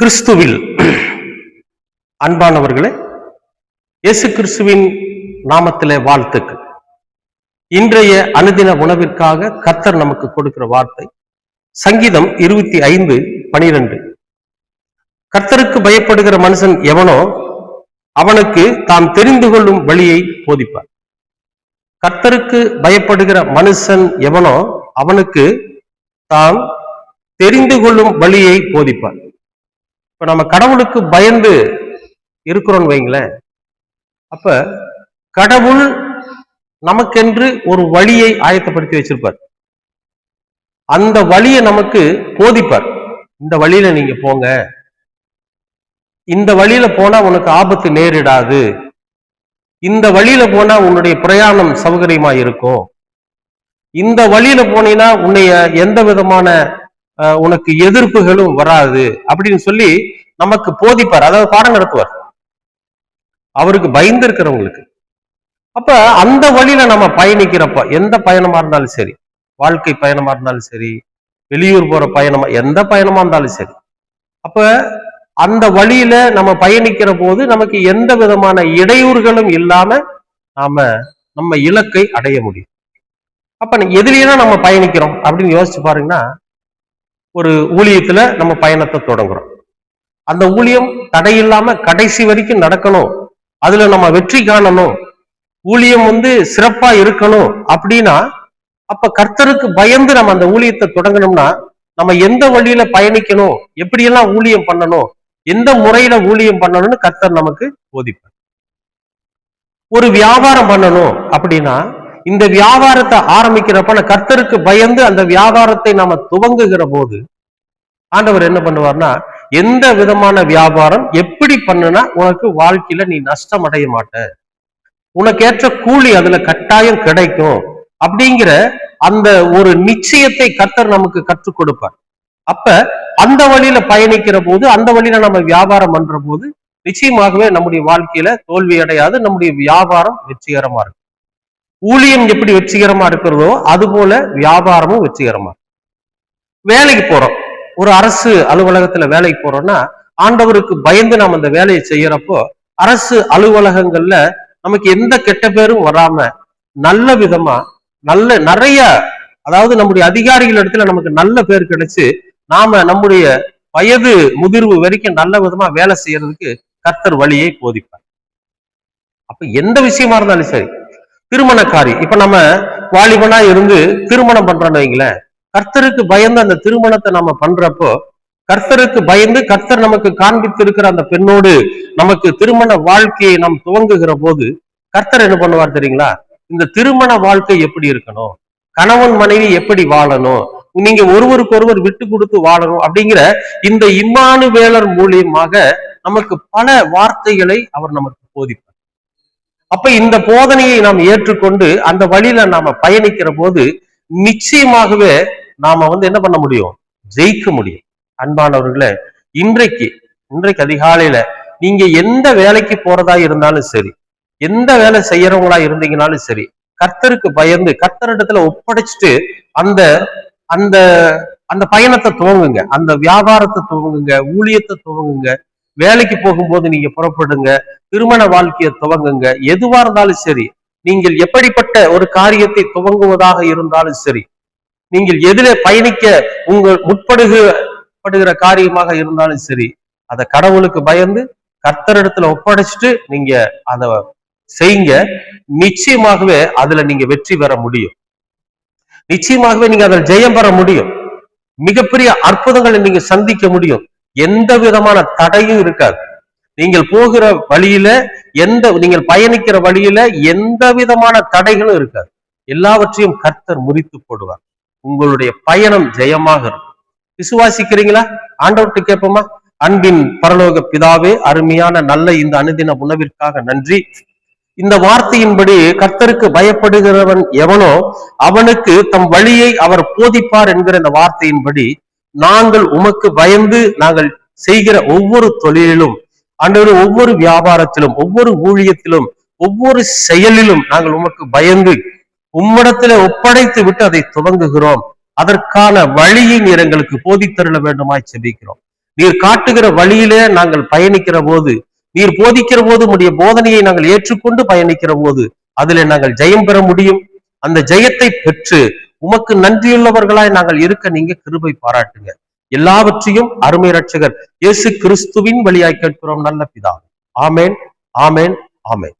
கிறிஸ்துவில் அன்பானவர்களே இயேசு கிறிஸ்துவின் நாமத்திலே வாழ்த்துக்கள். இன்றைய அனுதின உணவிற்காக கர்த்தர் நமக்கு கொடுக்கிற வார்த்தை சங்கீதம் இருபத்தி ஐந்து பனிரெண்டு. கர்த்தருக்கு பயப்படுகிற மனுஷன் எவனோ அவனுக்கு தாம் தெரிந்து கொள்ளும் வழியை போதிப்பார். கர்த்தருக்கு பயப்படுகிற மனுஷன் எவனோ அவனுக்கு தாம் தெரிந்து கொள்ளும் வழியை போதிப்பார். இப்ப நம்ம கடவுளுக்கு பயந்து இருக்கிறோம்னு வைங்களேன். அப்ப கடவுள் நமக்கென்று ஒரு வழியை ஆயத்தப்படுத்தி வச்சிருப்பார். அந்த வழியை நமக்கு போதிப்பார். இந்த வழியில நீங்க போங்க. இந்த வழியில போனா உனக்கு ஆபத்து நேரிடாது. இந்த வழியில போனா உன்னுடைய பிரயாணம் சௌகரியமா இருக்கும். இந்த வழியில போனீங்கன்னா உன்னைய எந்த விதமான உனக்கு எதிர்ப்புகளும் வராது அப்படின்னு சொல்லி நமக்கு போதிப்பார். அதாவது பாடம் நடத்துவார். அவருக்கு பயந்து இருக்கிறவங்களுக்கு. அப்ப அந்த வழியில நம்ம பயணிக்கிறப்ப எந்த பயணமா இருந்தாலும் சரி வாழ்க்கை பயணமா இருந்தாலும் சரி வெளியூர் போற பயணமா எந்த பயணமா இருந்தாலும் சரி. அப்ப அந்த வழியில நம்ம பயணிக்கிற போது நமக்கு எந்த விதமான இடையூறுகளும் இல்லாம நாம நம்ம இலக்கை அடைய முடியும். அப்ப நீ நம்ம பயணிக்கிறோம் அப்படின்னு யோசிச்சு பாருங்கன்னா ஒரு ஊழியத்துல நம்ம பயணத்தை தொடங்குறோம். அந்த ஊழியம் தடையில்லாம கடைசி வரைக்கும் நடக்கணும். அதுல நம்ம வெற்றி காணணும். ஊழியம் வந்து சிறப்பா இருக்கணும் அப்படின்னா அப்ப கர்த்தருக்கு பயந்து நம்ம அந்த ஊழியத்தை தொடங்கணும்னா நம்ம எந்த வழியில பயணிக்கணும்? எப்படியெல்லாம் ஊழியம் பண்ணணும்? எந்த முறையில ஊழியம் பண்ணணும்னு கர்த்தர் நமக்கு போதிப்பார். ஒரு வியாபாரம் பண்ணணும் அப்படின்னா இந்த வியாபாரத்தை ஆரம்பிக்கிறப்ப நான் கர்த்தருக்கு பயந்து அந்த வியாபாரத்தை நாம துவங்குகிற போது ஆண்டவர் என்ன பண்ணுவார்னா எந்த விதமான வியாபாரம் எப்படி பண்ணுனா உனக்கு வாழ்க்கையில நீ நஷ்டம் அடைய மாட்ட. உனக்கு ஏற்ற கூலி அதுல கட்டாயம் கிடைக்கும். அப்படிங்கிற அந்த ஒரு நிச்சயத்தை கர்த்தர் நமக்கு கற்றுக் கொடுப்பார். அப்ப அந்த வழியில பயணிக்கிற போது அந்த வழியில நம்ம வியாபாரம் பண்ற போது நிச்சயமாகவே நம்முடைய வாழ்க்கையில தோல்வி அடையாது நம்முடைய வியாபாரம் வெற்றிகரமா இருக்கும். ஊழியம் எப்படி வெற்றிகரமா இருக்கிறதோ அது போல வியாபாரமும் வெற்றிகரமா இருக்கும். வேலைக்கு போறோம் ஒரு அரசு அலுவலகத்துல வேலைக்கு போறோம்னா ஆண்டவருக்கு பயந்து நாம் அந்த வேலையை செய்யறப்போ அரசு அலுவலகங்கள்ல நமக்கு எந்த கெட்ட பேரும் வராம நல்ல விதமா நல்ல நிறைய அதாவது நம்முடைய அதிகாரிகள் இடத்துல நமக்கு நல்ல பேர் கிடைச்சு நாம நம்முடைய வயது முதிர்வு வரைக்கும் நல்ல விதமா வேலை செய்யறதுக்கு கர்த்தர் வழியை போதிப்பார் அப்ப எந்த விஷயமா இருந்தாலும் சரி திருமணக்காரி. இப்ப நம்ம வாலிபனா இருந்து திருமணம் பண்றோம்னு வைங்களேன் கர்த்தருக்கு பயந்து அந்த திருமணத்தை நம்ம பண்றப்போ கர்த்தருக்கு பயந்து கர்த்தர் நமக்கு காண்பித்து இருக்கிற அந்த பெண்ணோடு நமக்கு திருமண வாழ்க்கையை நாம் துவங்குகிற போது கர்த்தர் என்ன பண்ணுவார் தெரியுங்களா? இந்த திருமண வாழ்க்கை எப்படி இருக்கணும்? கணவன் மனைவி எப்படி வாழணும்? நீங்க ஒருவருக்கொருவர் விட்டு கொடுத்து வாழணும் அப்படிங்கிற இந்த இம்மானுவேலர் மூலியமாக நமக்கு பல வார்த்தைகளை அவர் நமக்கு போதிப்பார். அப்ப இந்த போதனையை நாம் ஏற்றுக்கொண்டு அந்த வழியில நாம பயணிக்கிற போது நிச்சயமாகவே நாம வந்து என்ன பண்ண முடியும்? ஜெயிக்க முடியும். அன்பானவர்களே இன்றைக்கு இன்றைக்கு அதிகாலையில நீங்க எந்த வேலைக்கு போறதா இருந்தாலும் சரி எந்த வேலை செய்யறவங்களா இருந்தீங்கனாலும் சரி கர்த்தருக்கு பயந்து கர்த்தரிடத்துல ஒப்படைச்சிட்டு அந்த அந்த அந்த பயணத்தை துவங்குங்க. அந்த வியாபாரத்தை துவங்குங்க ஊழியத்தை துவங்குங்க வேலைக்கு போகும்போது நீங்க புறப்படுங்க திருமண வாழ்க்கையை துவங்குங்க. எதுவா இருந்தாலும் சரி நீங்கள் எப்படிப்பட்ட ஒரு காரியத்தை துவங்குவதாக இருந்தாலும் சரி நீங்கள் எதில பயணிக்க உங்கள் முற்படுகப்படுகிற காரியமாக இருந்தாலும் சரி அதை கடவுளுக்கு பயந்து கர்த்தரிடத்துல ஒப்படைச்சிட்டு நீங்க அதை செய்யுங்க. நிச்சயமாகவே அதுல நீங்க வெற்றி பெற முடியும். நிச்சயமாகவே நீங்க அதில் ஜெயம் பெற முடியும். மிகப்பெரிய அற்புதங்களை நீங்க சந்திக்க முடியும். எந்த விதமான தடையும் இருக்காது. நீங்கள் போகிற வழியில எந்த நீங்கள் பயணிக்கிற வழியில எந்த விதமான தடைகளும் இருக்காது. எல்லாவற்றையும் கர்த்தர் முறித்து போடுவார். உங்களுடைய பயணம் ஜெயமாக இருக்கும். விசுவாசிக்கிறீங்களா? ஆண்டவர்கிட்ட கேட்போமா? அன்பின் பரலோக பிதாவே அருமையான நல்ல இந்த அனுதின உணவிற்காக நன்றி. இந்த வார்த்தையின்படி கர்த்தருக்கு பயப்படுகிறவன் எவனோ அவனுக்கு தம் வழியை அவர் போதிப்பார் என்கிற இந்த வார்த்தையின்படி நாங்கள் உமக்கு பயந்து நாங்கள் செய்கிற ஒவ்வொரு தொழிலிலும் ஆண்டவர் ஒவ்வொரு வியாபாரத்திலும் ஒவ்வொரு ஊழியத்திலும் ஒவ்வொரு செயலிலும் நாங்கள் உமக்கு பயந்து உம்மிடத்துல ஒப்படைத்து விட்டு அதை துவங்குகிறோம். அதற்கான வழியை நீர் எங்களுக்கு போதித்தருள வேண்டுமாய் செபிக்கிறோம். நீர் காட்டுகிற வழியிலே நாங்கள் பயணிக்கிற போது நீர் போதிக்கிற போது உடைய போதனையை நாங்கள் ஏற்றுக்கொண்டு பயணிக்கிற போது அதிலே நாங்கள் ஜெயம் பெற முடியும். அந்த ஜெயத்தை பெற்று உமக்கு நன்றியுள்ளவர்களாய் நாங்கள் இருக்க நீங்க கிருபை பாராட்டுங்க. எல்லாவற்றையும் அருமை ரட்சகர் இயேசு கிறிஸ்துவின் வழியாய் கேட்கிறோம் நல்ல பிதா. ஆமேன் ஆமேன் ஆமேன்.